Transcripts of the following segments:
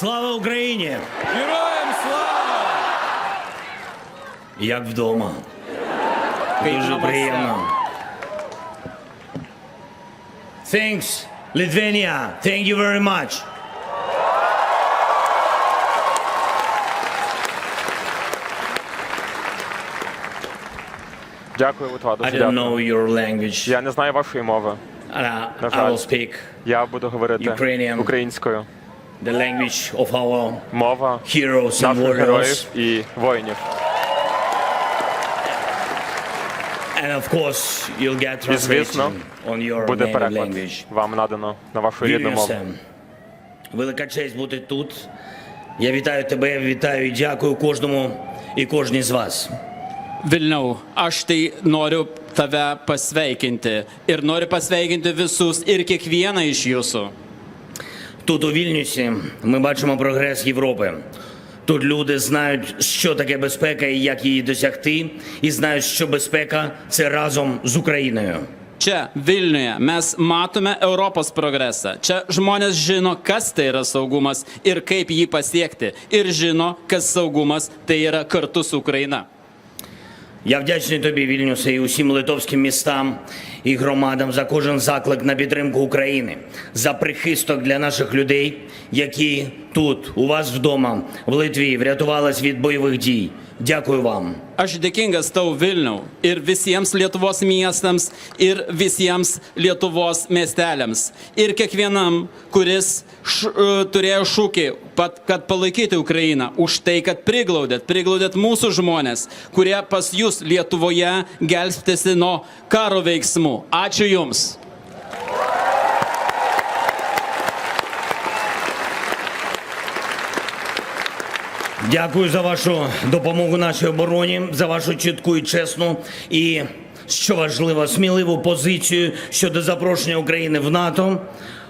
Слава Україні! Героям слава! Як вдома. Дуже приємно. Thanks, Lithuania. Thank you very much. Дякую, Литва, I don't дякую. know your language. Я не знаю вашої мови. And I, I will speak Я буду говорити Ukrainian. українською. the language of our Мова heroes and наших warriors. героїв і воїнів. And of course, you'll get І, звісно, translation on your Буде native переклад. language. Вам надано на вашу рідну мову. Вільнюсе, велика честь бути тут. Я вітаю тебе, вітаю і дякую кожному і кожній з вас. Vilniau, aš tai noriu tave pasveikinti ir noriu pasveikinti visus ir kiekvieną iš jūsų. У Вільнюсі ми бачимо прогрес Європи. Тут люди знають, що таке безпека і як її досягти, і знають, що безпека це разом з Україною. Mes matome Europos progresą. Čia žmonės žino, kas tai yra saugumas ir kaip jį pasiekti. Ir žino, kas saugumas tai yra kartu su Ukraina. Я вдячний тобі, Вільнюсе, і усім литовським містам і громадам за кожен заклик на підтримку України, за прихисток для наших людей, які тут, у вас вдома, в Литві, врятувались від бойових дій. Дякую вам. Aš dėkingas tau Vilniau ir visiems Lietuvos miestams ir visiems Lietuvos miesteliams ir kiekvienam, kuris š, e, turėjo šūkį, pat, kad palaikyti Ukrainą, už tai, kad priglaudėt, priglaudėt mūsų žmonės, kurie pas jūs Lietuvoje gelbstėsi nuo karo veiksmų. Ačiū Jums. Дякую за вашу допомогу нашій обороні, за вашу чітку і чесну і, що важливо, сміливу позицію щодо запрошення України в НАТО.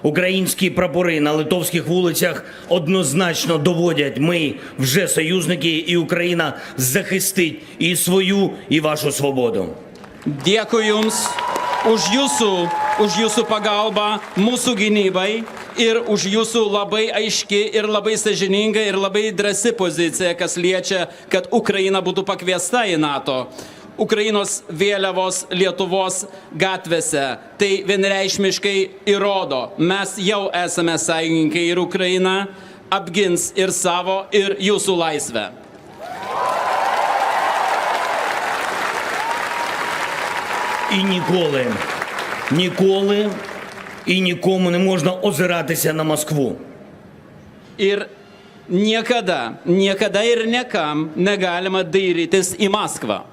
Українські прапори на литовських вулицях однозначно доводять, ми вже союзники, і Україна захистить і свою, і вашу свободу. Dėkui Jums už Jūsų, už jūsų pagalbą mūsų gynybai ir už Jūsų labai aiški ir labai sažininga ir labai drąsi pozicija, kas liečia, kad Ukraina būtų pakviesta į NATO. Ukrainos vėliavos Lietuvos gatvėse. Tai vienreišmiškai įrodo, mes jau esame sąjungininkai ir Ukraina apgins ir savo, ir jūsų laisvę. І ніколи, ніколи і нікому не можна озиратися на Москву. Ir niekada, niekada ir niekam negalima dairytis į Maskvą.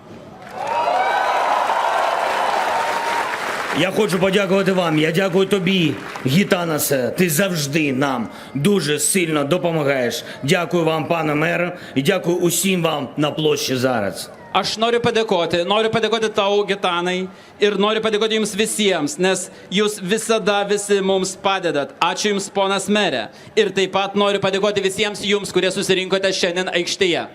Я хочу подякувати вам. Я дякую тобі, Гітанасе. Ти завжди нам дуже сильно допомагаєш. Дякую вам, пане мере, і дякую усім вам на площі зараз. Aš noriu padėkoti, noriu padėkoti tau, Gitanai, ir noriu padėkoti jums visiems, nes jūs visada visi mums padedat. Ačiū jums, ponas merė. Ir taip pat noriu padėkoti visiems jums, kurie susirinkote šiandien aikštėje.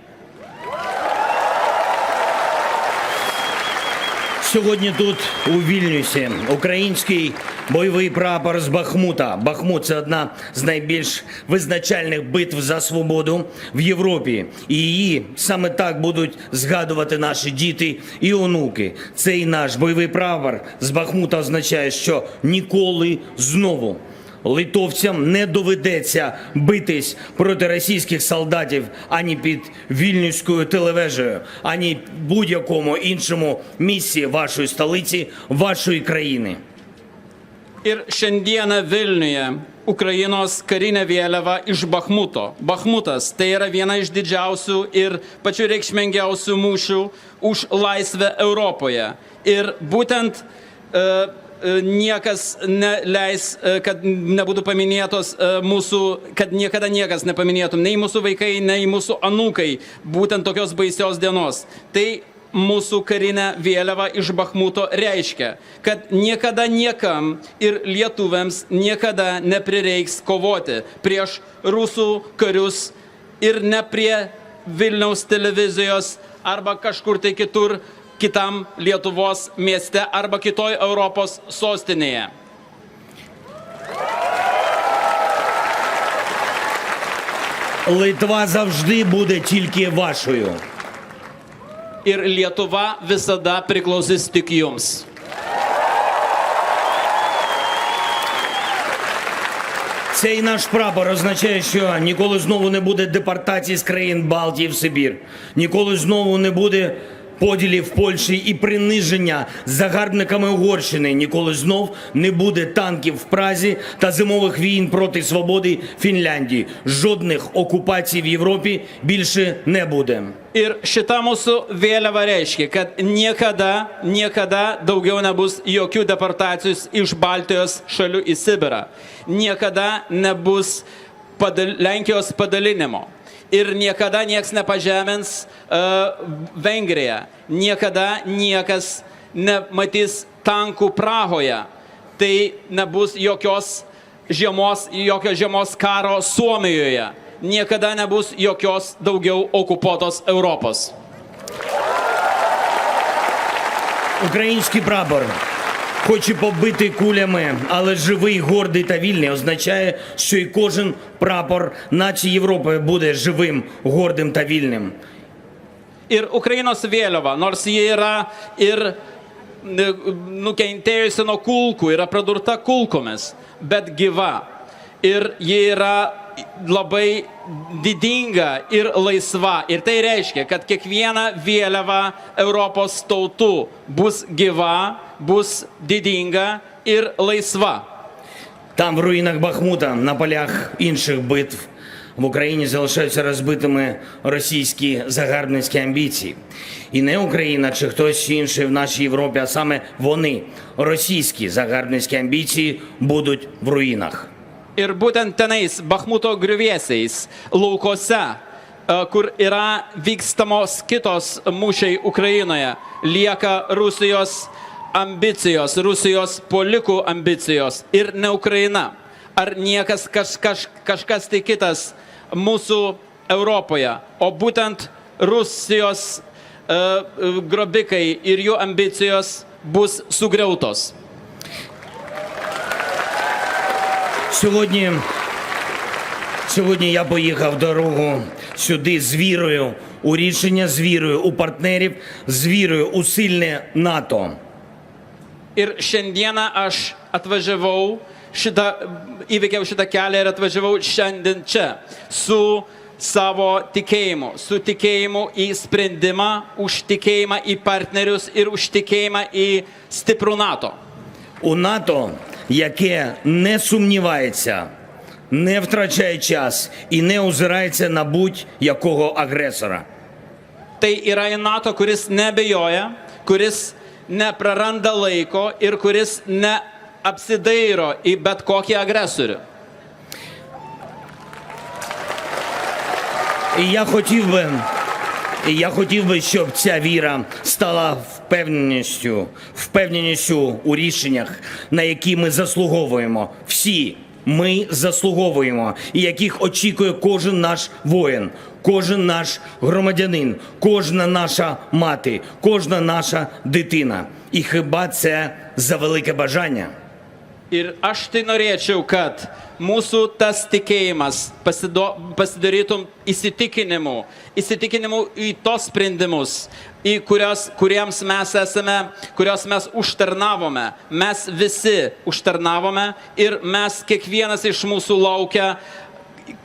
Сьогодні тут, у Вільнюсі, український бойовий прапор з Бахмута. Бахмут це одна з найбільш визначальних битв за свободу в Європі. І її саме так будуть згадувати наші діти і онуки. Цей наш бойовий прапор з Бахмута означає, що ніколи знову. Литовцям не доведеться битись проти російських солдатів ані під вільнюською телевежею, ані будь-якому іншому місці вашої столиці, вашої країни. Ir šiandieną Vilniuje Ukrainos karinė vėliava iš Bahmuto. Bahmutas tai yra viena iš didžiausių ir pačių reikšmingiausių mūšių už laisvę Europoje. Ir būtent e, e, niekas neleis, e, kad nebūtų paminėtos e, mūsų, kad niekada niekas nepaminėtum, nei mūsų vaikai, nei mūsų anūkai, būtent tokios baisios dienos. Tai mūsų karinę vėliavą iš Bahmuto reiškia, kad niekada niekam ir lietuviams niekada neprireiks kovoti prieš rusų karius ir ne prie Vilniaus televizijos arba kažkur tai kitur kitam Lietuvos mieste arba kitoj Europos sostinėje. Литва завжди буде тільки вашою. Ir Lietuva visada priklausys tik jums. Цей наш прапор означає, що ніколи знову не буде депортації з країн Балтії в Сибір, ніколи знову не буде поділів Польщі і приниження загарбниками Угорщини. Ніколи знов не буде танків в Празі та зимових війн проти свободи Фінляндії. Жодних окупацій в Європі більше не буде. Ir šita mūsų vėliava reiškia, kad niekada, niekada daugiau nebus jokių deportacijų iš Baltijos šalių į Sibirą. Niekada nebus padal Lenkijos padalinimo. ir niekada nieks nepažemins e, uh, Vengriją, niekada niekas nematys tankų Prahoje, tai nebus jokios žiemos, jokio žiemos karo Suomijoje, niekada nebus jokios daugiau okupuotos Europos. Ukraiński brabor. хоч і побитий кулями, але живий, гордий та вільний, означає, що і кожен прапор, наче Європи, буде живим, гордим та вільним. Ir Ukrainos vėliava, nors ji yra ir ne, nukentėjusi nuo kulkų, yra pradurta kulkomis, bet gyva. Ir ji yra labai didinga ir laisva. Ir tai reiškia, kad kiekviena vėliava Europos tautų bus gyva, bus didinga ir laisva. Там, в руїнах Бахмута, на полях інших битв в Україні залишаються розбитими російські загарбницькі амбіції. І не Україна чи хтось інший в нашій Європі, а саме вони, російські загарбницькі амбіції, будуть в руїнах. Ir būtent tenais, Bahmuto griuvėsiais, laukose, kur yra vykstamos kitos mūšiai Ukrainoje, lieka Rusijos ambicijos, Rusijos polikų ambicijos ir ne Ukraina. Ar niekas kaž, kaž, kažkas tai kitas mūsų Europoje, o būtent Rusijos uh, grobikai ir jų ambicijos bus sugriautos. Сьогодні, сьогодні я поїхав дорогу сюди з вірою у рішення, з вірою у партнерів, з вірою у сильне НАТО. Ir šiandieną aš atvažiavau, šitą, įveikiau šitą kelią ir atvažiavau šiandien čia su savo tikėjimu, su tikėjimu į sprendimą, už tikėjimą į partnerius ir už tikėjimą į stiprų NATO. У НАТО, яке не сумнівається, не втрачає час і не озирається на будь-якого агресора. Tai yra į NATO, kuris nebejoja, kuris nepraranda laiko ir kuris neapsidairo į bet kokį agresorių. Я хотів би, я хотів би, щоб ця віра стала впевненістю, впевненістю у рішеннях, на які ми заслуговуємо. Всі ми заслуговуємо, і яких очікує кожен наш воїн, кожен наш громадянин, кожна наша мати, кожна наша дитина. І хіба це за велике бажання? Ir aš tai norėčiau, kad mūsų tas tikėjimas pasido, pasidarytum įsitikinimu, įsitikinimu į tos sprendimus, į kurios, kuriems mes esame, kurios mes užtarnavome. Mes visi užtarnavome ir mes kiekvienas iš mūsų laukia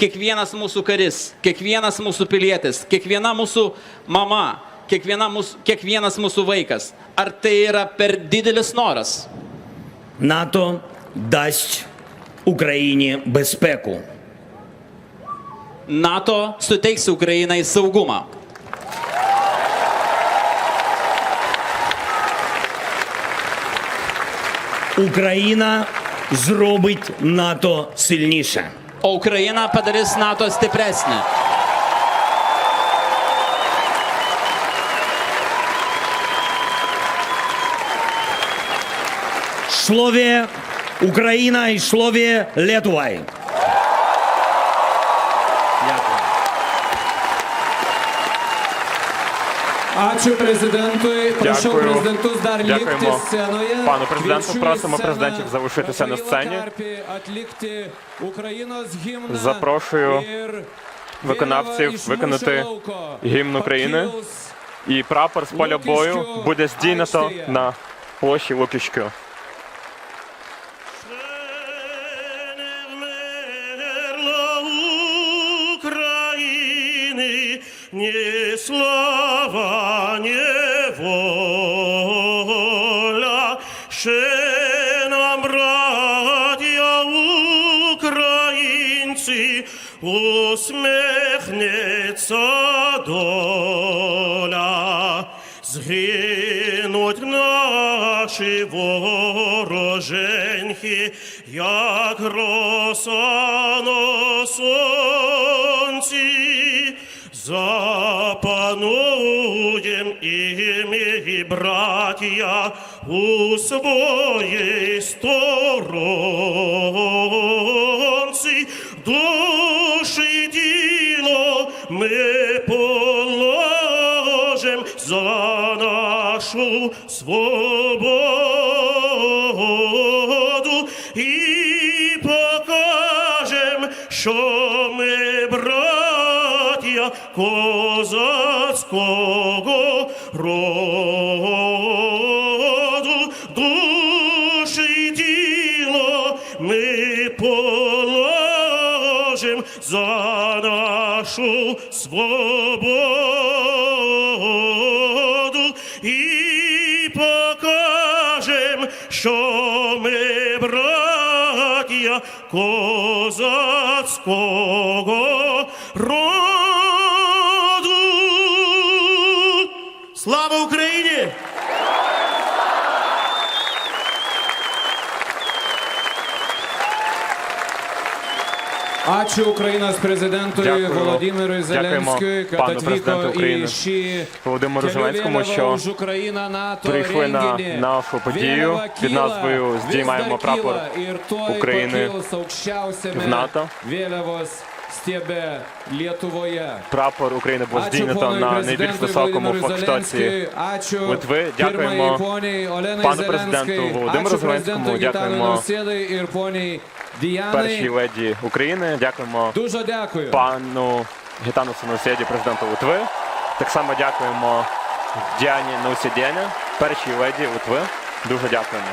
kiekvienas mūsų karis, kiekvienas mūsų pilietis, kiekviena mūsų mama, kiekviena mūsų, kiekvienas mūsų vaikas. Ar tai yra per didelis noras? NATO дасть Україні безпеку. NATO suteiks Ukrainai saugumą. Україна зробить НАТО сильніше. O Ukraina padarys NATO stipresnį. Україна і слові Летувай. Дякую. Дякую. prezidentus dar likti Дякуємо scenoje. пану президенту. Просимо президентів залишитися на сцені. Запрошую виконавців виконати гімн України. І прапор з поля бою буде здійнято на площі Лукішкю. Ні. Ще нам, братія українці, усміхнеться доля. Згинуть наші вороженьки, як роса на сонці, запануєм і ми, браття, у своїй сторонці, душі і тіло ми положим за нашу свободу і покажем, що ми браття козацького роду, нашу свободу і покажем, що ми браття козацького роду. Ачу Україна з президентою Дякую. Володимирою Дякуємо Зеленською, пану президенту України і ще Володимиру Зеленському, що прийшли на нашу подію. Під назвою «Здіймаємо прапор України в НАТО». Прапор України був здійнято на найбільш високому флагштоці Литви. Дякуємо пану президенту Володимиру Зеленському, дякуємо Діяни. першій леді України. Дякуємо Дуже дякую. пану Гітану Синусєді, президенту Литви. Так само дякуємо Діані Наусєдєні, першій леді Литви. Дуже дякуємо.